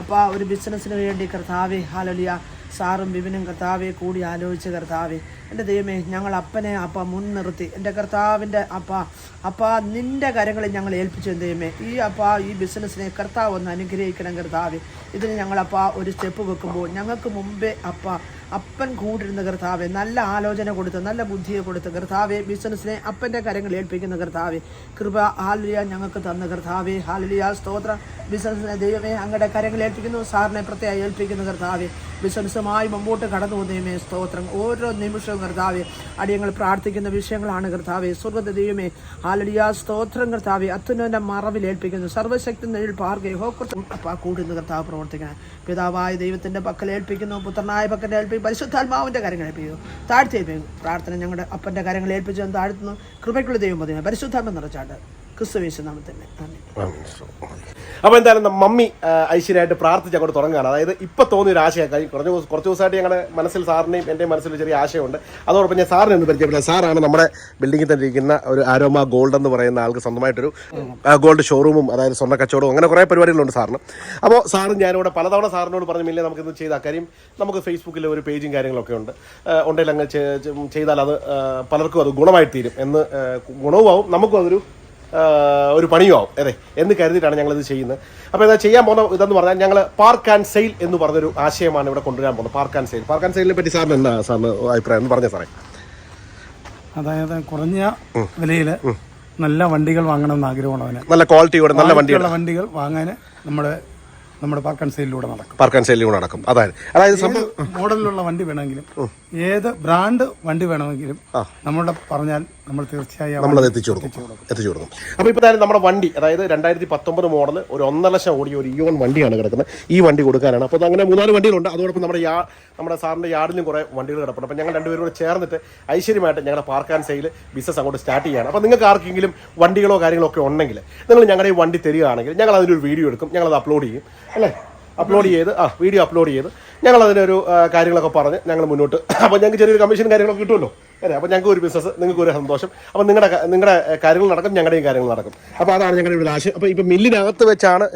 അപ്പോൾ ഒരു ബിസിനസ്സിന് വേണ്ടി കർത്താവെ ഹാലലിയ സാറും വിപിനും കർത്താവെ കൂടി ആലോചിച്ച് കർത്താവെ. എന്റെ ദൈവമേ ഞങ്ങൾ അപ്പനെ അപ്പ മുൻനിർത്തി. എന്റെ കർത്താവിന്റെ അപ്പ അപ്പ നിന്റെ കരങ്ങളിൽ ഞങ്ങൾ ഏൽപ്പിച്ചു ദൈവമേ. ഈ അപ്പ ഈ ബിസിനസ്സിനെ കർത്താവ് ഒന്ന് അനുഗ്രഹിക്കണം കർത്താവെ. ഇതിന് ഞങ്ങളപ്പ ഒരു സ്റ്റെപ്പ് വെക്കുമ്പോൾ ഞങ്ങൾക്ക് മുമ്പേ അപ്പ അപ്പൻ കൂടിരുന്ന കർത്താവെ നല്ല ആലോചന കൊടുത്ത് നല്ല ബുദ്ധിയെ കൊടുത്ത് കർത്താവെ ബിസിനസ്സിനെ അപ്പന്റെ കരങ്ങൾ ഏൽപ്പിക്കുന്ന കർത്താവെ കൃപ ഹാലിയ ഞങ്ങൾക്ക് തന്ന കർത്താവെ ഹാലിയ സ്തോത്ര. ബിസിനസ്സിനെ ദൈവമേ അങ്ങയുടെ കരങ്ങൾ ഏൽപ്പിക്കുന്നു സാറിനെ പ്രത്യേകം ഏൽപ്പിക്കുന്ന കർത്താവെ ബിസിനസ്സുമായി മുമ്പോട്ട് കടന്നു പോകുന്നതുമേ സ്തോത്രം. ഓരോ നിമിഷവും കർത്താവെ അടിയങ്ങൾ പ്രാർത്ഥിക്കുന്ന വിഷയങ്ങളാണ് കർത്താവെ. സ്വർഗത്തെ ദൈവമേ ഹാലിയ സ്തോത്രം കർത്താവെ അത്യുന്നതിന്റെ മറവിൽ ഏൽപ്പിക്കുന്നു. സർവശക്തി നേരിൽ പാർക്കെ ഹോക്കൃത്ത കൂടുന്ന കർത്താവ് പ്രവർത്തിക്കണം. പിതാവായ ദൈവത്തിന്റെ പക്കൽ ഏൽപ്പിക്കുന്നു പുത്രനായ പക്കൽ ഏൽപ്പിക്കുന്നു. പരിശുദ്ധാത്മാവിന്റെ കാര്യങ്ങൾ ഏൽപ്പിക്കുന്നു താഴ്ത്തി ഏൽപ്പിക്കുന്നു പ്രാർത്ഥന ഞങ്ങളുടെ അപ്പന്റെ കാര്യങ്ങൾ ഏൽപ്പിച്ചു താഴ്ത്തുന്നു. കൃപയ്ക്കുള്ള ദൈവം പതിനാണ് പരിശുദ്ധാത്മ നിറച്ചാട്ട്. നന്ദി. അപ്പോൾ എന്തായാലും മമ്മി ഐശ്വര്യമായിട്ട് പ്രാർത്ഥിച്ച് അങ്ങോട്ട് തുടങ്ങുകയാണ്. അതായത് ഇപ്പൊ തോന്നിയ ഒരു ആശയം കഴിഞ്ഞു കുറച്ച് കുറച്ച് ദിവസമായിട്ട് ഞങ്ങളുടെ മനസ്സിൽ സാറിനെയും എന്റെ മനസ്സിൽ ചെറിയ ആശയമുണ്ട്. അതോടൊപ്പം ഞാൻ സാറിനെ ഒന്ന് പരിചയപ്പെടാം. സാറാണ് നമ്മുടെ ബിൽഡിങ്ങിൽ തന്നെ ഇരിക്കുന്ന ഒരു ആരോമ ഗോൾഡ് എന്ന് പറയുന്ന ആൾക്ക് സ്വന്തമായിട്ടൊരു ഗോൾഡ് ഷോറൂമും അതായത് സ്വർണ കച്ചവടവും അങ്ങനെ കുറേ പരിപാടികളുണ്ട് സാറിന്. അപ്പോൾ സാറും ഞാനിവിടെ പലതവണ സാറിനോട് പറഞ്ഞു മില്ലേ നമുക്കിത് ചെയ്ത കാര്യം നമുക്ക് ഫേസ്ബുക്കിൽ ഒരു പേജും കാര്യങ്ങളൊക്കെ ഉണ്ട്. ഉണ്ടെങ്കിൽ അങ്ങ് ചെയ്താൽ അത് പലർക്കും അത് ഗുണമായി തീരും എന്ന് ഗുണവും ആവും നമുക്കും അതൊരു ഒരു പണിയുമാവും. അതെ എന്ന് കരുതിയിട്ടാണ് ഞങ്ങളിത് ഇത് ചെയ്യുന്നത്. അപ്പോൾ ഇതാ ചെയ്യാൻ പോകുന്ന ഇതെന്ന് പറഞ്ഞാൽ ഞങ്ങൾ പാർക്ക് ആൻഡ് സെയിൽ എന്ന് പറഞ്ഞൊരു ആശയമാണ് ഇവിടെ കൊണ്ടുവരാൻ പോകുന്നത് park and sale park and സെയിലിനെ പറ്റി സാറിന് എന്താ സാറിന് അഭിപ്രായം? എന്ന് പറഞ്ഞ സാറേ. അതായത് കുറഞ്ഞ വിലയിൽ നല്ല വണ്ടികൾ വാങ്ങണം എന്ന് ആഗ്രഹമാണ് അവന് നല്ല ക്വാളിറ്റിയോടെ നല്ല വണ്ടികൾ വണ്ടികൾ വാങ്ങാൻ നമ്മുടെ നമ്മുടെ പാർക്ക് ആൻഡ് സെയിലിലൂടെ നടക്കും. പാർക്ക് ആൻഡ് സെയിലിലൂടെ നടക്കും. അതായത് അതായത് മോഡലിലുള്ള വണ്ടി വേണമെങ്കിലും ഏത് ബ്രാൻഡ് വണ്ടി വേണമെങ്കിലും നമ്മളുടെ പറഞ്ഞാൽ നമ്മൾ തീർച്ചയായും നമ്മളത് എത്തിച്ചു കൊടുക്കും. എത്തിച്ചു കൊടുക്കും. അപ്പോൾ ഇപ്പോൾ തന്നെ നമ്മുടെ വണ്ടി അതായത് രണ്ടായിരത്തി പത്തൊമ്പത് മോഡൽ ഒരു ഒന്നര ലക്ഷം ഓടി ഒരു ഇയോൺ വണ്ടിയാണ് കിടക്കുന്നത്. ഈ വണ്ടി കൊടുക്കാനാണ്. അപ്പോൾ അങ്ങനെ മൂന്നാൽ വണ്ടികളുണ്ട്. അതോടൊപ്പം നമ്മുടെ യാ നമ്മുടെ സാറിന്റെ യാർഡിലും കുറേ വണ്ടികൾ കിടപ്പുണ്ട്. അപ്പോൾ ഞങ്ങൾ രണ്ടുപേരും കൂടെ ചേർന്നിട്ട് ഐശ്വര്യമായിട്ട് ഞങ്ങളുടെ പാർക്ക് ആൻഡ് സെയിൽ ബിസിനസ് അങ്ങോട്ട് സ്റ്റാർട്ട് ചെയ്യാണ്. അപ്പോൾ നിങ്ങൾക്ക് ആർക്കെങ്കിലും വണ്ടികളോ കാര്യങ്ങളോ ഒക്കെ ഉണ്ടെങ്കിൽ നിങ്ങൾ ഞങ്ങളുടെ ഈ വണ്ടി തരികയാണെങ്കിൽ ഞങ്ങൾ അതിനൊരു വീഡിയോ എടുക്കും. ഞങ്ങൾ അത് അപ്ലോഡ് ചെയ്യും. അല്ലേ? അപ്ലോഡ് ചെയ്ത് ആ വീഡിയോ അപ്ലോഡ് ചെയ്ത് ഞങ്ങൾ അതിനൊരു കാര്യങ്ങളൊക്കെ പറഞ്ഞ് ഞങ്ങൾ മുന്നോട്ട്. അപ്പോൾ ഞങ്ങൾക്ക് ചെറിയൊരു കമ്മീഷൻ കാര്യങ്ങളൊക്കെ കിട്ടുമല്ലോ? അല്ലേ? അപ്പോൾ ഞങ്ങൾക്ക് ഒരു ബിസിനസ് നിങ്ങൾക്ക് ഒരു സന്തോഷം. അപ്പോൾ നിങ്ങളുടെ നിങ്ങളുടെ കാര്യങ്ങൾ നടക്കും ഞങ്ങളുടെയും കാര്യങ്ങൾ നടക്കും. അപ്പോൾ അതാണ് ഞങ്ങളുടെ ഒരു ആശയം. അപ്പോൾ ഇപ്പോൾ മില്ലിനകത്ത് വെച്ചാണ്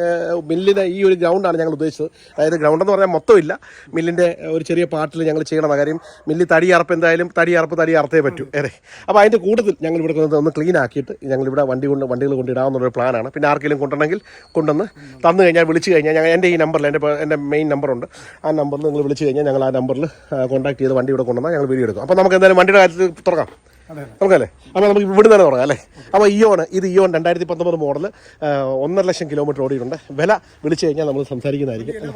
മില്ലിന്റെ ഈ ഒരു ഗ്രൗണ്ടാണ് ഞങ്ങൾ ഉദ്ദേശിച്ചത്. അതായത് ഗ്രൗണ്ട് എന്ന് പറഞ്ഞാൽ മൊത്തമില്ല മില്ലിന്റെ ഒരു ചെറിയ പാർട്ടിൽ ഞങ്ങൾ ചെയ്യണം കാര്യം മില്ലിൽ തടി അറപ്പ് എന്തായാലും തടി അറപ്പ് തടി അറുത്തേ പറ്റൂ അതെ അപ്പോൾ അതിന്റെ കൂടുതൽ ഞങ്ങൾ ഇവിടെ ഒന്ന് ക്ലീൻ ആക്കിയിട്ട് ഞങ്ങൾ ഇവിടെ വണ്ടി കൊണ്ട് വണ്ടികൾ കൊണ്ടിടാമെന്നുള്ളൊരു പ്ലാനാണ് പിന്നെ ആർക്കെങ്കിലും കൊണ്ടുണ്ടെങ്കിൽ കൊണ്ടുവന്ന് തന്നു കഴിഞ്ഞാൽ വിളിച്ചു കഴിഞ്ഞാൽ ഞങ്ങൾ എന്റെ ഈ നമ്പറിൽ എന്റെ എന്റെ മെയിൻ നമ്പറുണ്ട് ആ നമ്പറിൽ നിങ്ങൾ വിളിച്ച് കഴിഞ്ഞാൽ ഞങ്ങൾ ആ നമ്പറിൽ കോൺടാക്ട് ചെയ്ത് വണ്ടി ഇവിടെ കൊണ്ടുവന്നാൽ ഞങ്ങൾ വീഡിയോ എടുക്കും. അപ്പോൾ നമുക്ക് എന്തായാലും വണ്ടിയുടെ കാര്യത്തിൽ തുടങ്ങാം. നമുക്കല്ലേ അപ്പോൾ നമുക്ക് ഇവിടെ തന്നെ തുടങ്ങാം അല്ലേ? അപ്പോൾ ഇയോൺ ഇത് ഇയോൺ രണ്ടായിരത്തി പത്തൊമ്പത് മോഡൽ ഒന്നര ലക്ഷം കിലോമീറ്റർ ഓടിയിട്ടുണ്ട്. വില വിളിച്ചു കഴിഞ്ഞാൽ നമ്മൾ സംസാരിക്കുന്നതായിരിക്കും.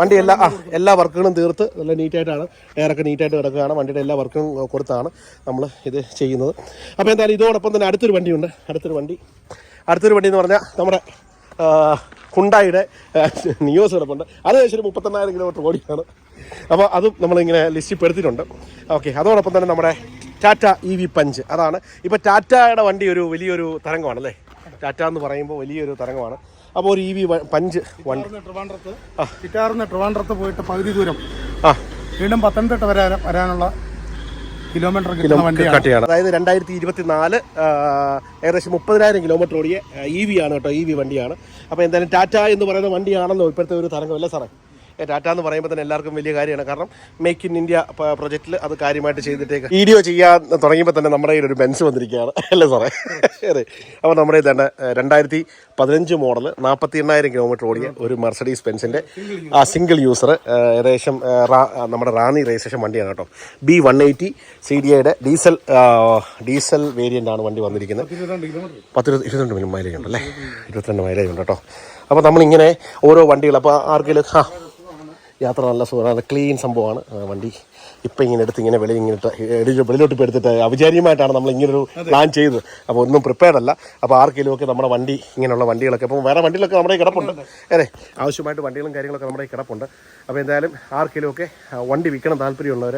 വണ്ടി എല്ലാ ആ എല്ലാ വർക്കുകളും തീർത്ത് നല്ല നീറ്റായിട്ടാണ് എയറൊക്കെ നീറ്റായിട്ട് കിടക്കുകയാണ്. വണ്ടിയുടെ എല്ലാ വർക്കും കൊടുത്താണ് നമ്മൾ ഇത് ചെയ്യുന്നത്. അപ്പോൾ എന്തായാലും ഇതോടൊപ്പം തന്നെ അടുത്തൊരു വണ്ടിയുണ്ട്. അടുത്തൊരു വണ്ടി. അടുത്തൊരു വണ്ടി എന്ന് പറഞ്ഞാൽ നമ്മുടെ ഹുണ്ടായിയുടെ നിയോസ് കിടപ്പുണ്ട്. അത് ഏകദേശം ഒരു മുപ്പത്തെണ്ണായിരം കിലോമീറ്റർ ഓടിയാണ്. അപ്പോൾ അതും നമ്മളിങ്ങനെ ലിസ്റ്റിൽ പെടുത്തിയിട്ടുണ്ട് ഓക്കെ അതോടൊപ്പം തന്നെ നമ്മുടെ ടാറ്റ ഇ വി പഞ്ച്. അതാണ്. ഇപ്പോൾ ടാറ്റയുടെ വണ്ടി ഒരു വലിയൊരു തരംഗമാണല്ലേ? ടാറ്റ എന്ന് പറയുമ്പോൾ വലിയൊരു തരംഗമാണ്. അപ്പോൾ ഒരു ഇ വി പഞ്ച് വണ്ടി. ട്രിവാൻഡ്രത്ത് കിറ്റാറിന്ന് ട്രിവാൻഡ്രത്ത് പോയിട്ട് പകുതി ദൂരം ആ. വീണ്ടും പത്തനംതിട്ട വരാൻ വരാനുള്ള കിലോമീറ്റർ കിലോമീറ്റർ അതായത് രണ്ടായിരത്തി ഇരുപത്തി നാല് ഏകദേശം മുപ്പതിനായിരം കിലോമീറ്റർ ഓടിയ ഇ വി ആണ് കേട്ടോ ഇ വി വണ്ടിയാണ്. അപ്പോൾ എന്തായാലും ടാറ്റ എന്ന് പറയുന്ന വണ്ടിയാണല്ലോ ഇപ്പോഴത്തെ ഒരു തരംഗമല്ലേ സാറേ? ടാറ്റ എന്ന് പറയുമ്പോൾ തന്നെ എല്ലാവർക്കും വലിയ കാര്യമാണ്. കാരണം മേക്ക് ഇൻ ഇന്ത്യ പ്രൊജക്റ്റിൽ അത് കാര്യമായിട്ട് ചെയ്തിട്ടേക്ക്. വീഡിയോ ചെയ്യാൻ തുടങ്ങിയപ്പോൾ തന്നെ നമ്മുടെ കയ്യിൽ ഒരു ബെൻസ് വന്നിരിക്കുകയാണ്. അല്ലേ സാറേ? അതെ. അപ്പോൾ നമ്മുടെ തന്നെ രണ്ടായിരത്തി പതിനഞ്ച് മോഡൽ നാൽപ്പത്തി എണ്ണായിരം കിലോമീറ്റർ ഓടിയ ഒരു മെർസഡീസ് ബെൻസിന്റെ ആ സിംഗിൾ യൂസർ ഏകദേശം നമ്മുടെ റാണി രജിസ്ട്രേഷൻ വണ്ടിയാണ് കേട്ടോ. B one eighty C D ഐയുടെ ഡീസൽ ഡീസൽ വേരിയന്റ് ആണ് വണ്ടി വന്നിരിക്കുന്നത്. പത്ത് ഇരുപത് ഇരുപത്തിരണ്ട് മൈലേജ് ഉണ്ടല്ലേ ഇരുപത്തിരണ്ട് മൈലേജ് ഉണ്ട് കേട്ടോ. അപ്പോൾ നമ്മളിങ്ങനെ ഓരോ വണ്ടികൾ അപ്പോൾ ആർക്കെങ്കിലും ആ യാത്ര നല്ല സുഖമാണ് ക്ലീൻ സംഭവമാണ്. വണ്ടി ഇപ്പം ഇങ്ങനെ എടുത്ത് ഇങ്ങനെ വെളി ഇങ്ങനെ വെളിയിലോട്ട് ഇപ്പം എടുത്തിട്ട് നമ്മൾ ഇങ്ങനൊരു പ്ലാൻ ചെയ്തത്. അപ്പോൾ ഒന്നും പ്രിപ്പയർഡ് അല്ല. അപ്പോൾ ആർക്കെങ്കിലും ഒക്കെ നമ്മുടെ വണ്ടി ഇങ്ങനെയുള്ള വണ്ടികളൊക്കെ അപ്പോൾ വേറെ വണ്ടികളൊക്കെ നമ്മുടെ കിടപ്പുണ്ട്. അതെ ആവശ്യമായിട്ട് വണ്ടികളും കാര്യങ്ങളൊക്കെ നമ്മുടെ കിടപ്പുണ്ട്. അപ്പോൾ എന്തായാലും ആർക്കെങ്കിലും ഒക്കെ വണ്ടി വിൽക്കണം താല്പര്യമുള്ളവർ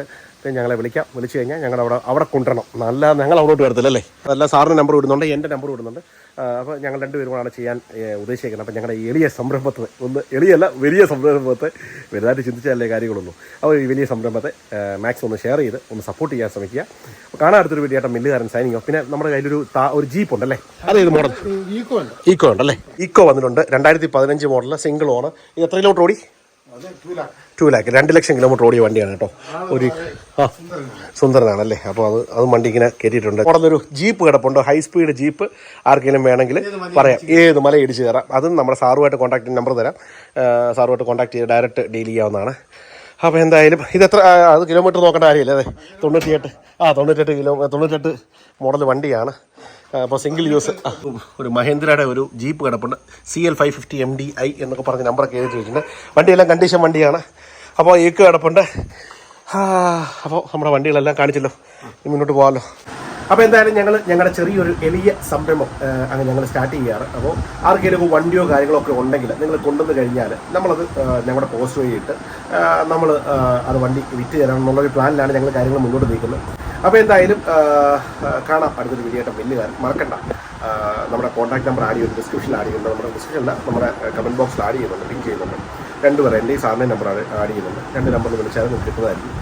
ഞങ്ങളെ വിളിക്കാം. വിളിച്ചു കഴിഞ്ഞാൽ ഞങ്ങൾ അവിടെ അവിടെ കൊണ്ടുവരണം. നല്ല ഞങ്ങൾ അവിടോട്ട് വരത്തില്ല അല്ലേ? അതല്ല സാറിന് നമ്പർ വിടുന്നുണ്ട് എന്റെ നമ്പർ വിടുന്നുണ്ട്. അപ്പോൾ ഞങ്ങൾ രണ്ടുപേരുമാണ് ചെയ്യാൻ ഉദ്ദേശിക്കുന്നത് അപ്പോൾ ഞങ്ങളുടെ എളിയ സംരംഭത്തെ ഒന്ന് എളിയല്ല വലിയ സംരംഭത്തെ വലുതായിട്ട് ചിന്തിച്ചാലേ കാര്യങ്ങളുള്ളൂ. അപ്പോൾ ഈ വലിയ സംരംഭത്തെ മാക്സ് ഒന്ന് ഷെയർ ചെയ്ത് ഒന്ന് സപ്പോർട്ട് ചെയ്യാൻ ശ്രമിക്കുക. അപ്പോൾ കാണാൻ അടുത്തൊരു വീഡിയോ ആയിട്ട് മില്ലുകാരൻ സൈനിങ് പിന്നെ നമ്മുടെ കയ്യിലൊരു ഒരു ജീപ്പ് ഉണ്ടല്ലേ? അതേത് മോഡൽ ഈക്കോ ഉണ്ട് ഈക്കോ ഉണ്ടല്ലേ? ഈക്കോ വന്നിട്ടുണ്ട്. രണ്ടായിരത്തി പതിനഞ്ച് മോഡൽ സിംഗിൾ ഓണർ ഇത് എത്ര കിലോമീറ്റർ ഓടി? അത് ടൂ ലാക്ക് രണ്ട് ലക്ഷം കിലോമീറ്റർ ഓടിയ വണ്ടിയാണ് കേട്ടോ. ഒരു ആ. സുന്ദരനാണല്ലേ? അപ്പോൾ അത് അത് വണ്ടി ഇങ്ങനെ കയറ്റിയിട്ടുണ്ട്. അവിടെ ഒരു ജീപ്പ് കിടപ്പുണ്ട്. ഹൈ സ്പീഡ് ജീപ്പ് ആർക്കെങ്കിലും വേണമെങ്കിൽ പറയാം. ഏത് മല ഇടിച്ച് തരാം. അതും നമ്മുടെ സാറുമായിട്ട് കോൺടാക്ട് നമ്പർ തരാം. സാറുമായിട്ട് കോൺടാക്ട് ചെയ്ത് ഡയറക്റ്റ് ഡീൽ ചെയ്യാവുന്നതാണ്. അപ്പോൾ എന്തായാലും ഇത് എത്ര അത് കിലോമീറ്റർ നോക്കേണ്ട കാര്യമില്ല അതെ. തൊണ്ണൂറ്റിയെട്ട് ആ തൊണ്ണൂറ്റെട്ട് കിലോ തൊണ്ണൂറ്റെട്ട് മോഡൽ വണ്ടിയാണ്. അപ്പോൾ സിംഗിൾ യൂസ് ഒരു മഹേന്ദ്രയുടെ ഒരു ജീപ്പ് കിടപ്പുണ്ട്. C L five fifty M D I എന്നൊക്കെ പറഞ്ഞ് നമ്പറൊക്കെ എഴുതി വെച്ചിട്ടുണ്ട്. വണ്ടിയെല്ലാം കണ്ടീഷൻ വണ്ടിയാണ്. അപ്പോൾ ഏക്ക് കിടപ്പുണ്ട്. അപ്പോൾ നമ്മുടെ വണ്ടികളെല്ലാം കാണിച്ചല്ലോ. ഇനി മുന്നോട്ട് പോകാമല്ലോ. അപ്പോൾ എന്തായാലും ഞങ്ങൾ ഞങ്ങളുടെ ചെറിയൊരു എളിയ സംരംഭം അങ്ങ് ഞങ്ങൾ സ്റ്റാർട്ട് ചെയ്യാറ് അപ്പോൾ ആർക്കെങ്കിലും വണ്ടിയോ കാര്യങ്ങളോ ഒക്കെ ഉണ്ടെങ്കിൽ നിങ്ങൾ കൊണ്ടുവന്ന് കഴിഞ്ഞാൽ നമ്മളത് ഞങ്ങളുടെ പോസ്റ്റ് വഴിയിട്ട് നമ്മൾ അത് വണ്ടി വിറ്റ് തരണം എന്നുള്ളൊരു പ്ലാനിലാണ് ഞങ്ങൾ കാര്യങ്ങൾ മുന്നോട്ട് നീക്കുന്നത്. അപ്പോൾ എന്തായാലും കാണാം. അടുത്തൊരു വീഡിയോ ആയിട്ട് കാര്യം മറക്കണ്ട. നമ്മുടെ കോൺടാക്ട് നമ്പർ ആഡ് ചെയ്യുന്നുണ്ട് ഡിസ്ക്രിപ്ഷൻ ആഡ് ചെയ്യുന്നുണ്ട് നമ്മുടെ ഡിസ്ക്രിപ്ഷനിൽ നമ്മുടെ കമന്റ് ബോക്സിൽ ആഡ് ചെയ്യുന്നുണ്ട് ലിങ്ക് ചെയ്യുന്നുണ്ട്. രണ്ട് പേർ എന്റെ ഈ സാറിന്റെ നമ്പർ ആഡ് ചെയ്യുന്നുണ്ട്. രണ്ട് നമ്പറിൽ വിളിച്ചാൽ നിങ്ങൾക്ക് കിട്ടുന്നതായിരിക്കും.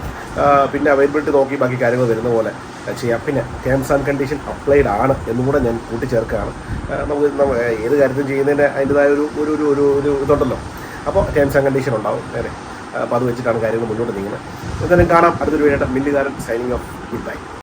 പിന്നെ അവൈലബിലിറ്റി നോക്കി ബാക്കി കാര്യങ്ങൾ വരുന്ന പോലെ ചെയ്യാം. പിന്നെ ടേംസ് ആൻഡ് കണ്ടീഷൻ അപ്ലൈഡ് ആണ് എന്നും കൂടെ ഞാൻ കൂട്ടിച്ചേർക്കുകയാണ്. നമുക്ക് ഏത് കാര്യത്തിലും ചെയ്യുന്നതിന്റെ അതിന്റെതായ ഒരു ഒരു ഒരു ഒരു ഒരു ഇതുണ്ടല്ലോ. അപ്പോൾ ടേംസ് ആൻഡ് കണ്ടീഷൻ ഉണ്ടാവും. നേരെ അപ്പോൾ അത് വെച്ചിട്ടാണ് കാര്യങ്ങൾ മുന്നോട്ട് നീങ്ങുന്നത്. എന്തായാലും കാണാം. അടുത്തൊരു വേണ്ട മില്ലുകാരൻ സൈനിങ് ഓഫ് ഗുഡ് ബൈ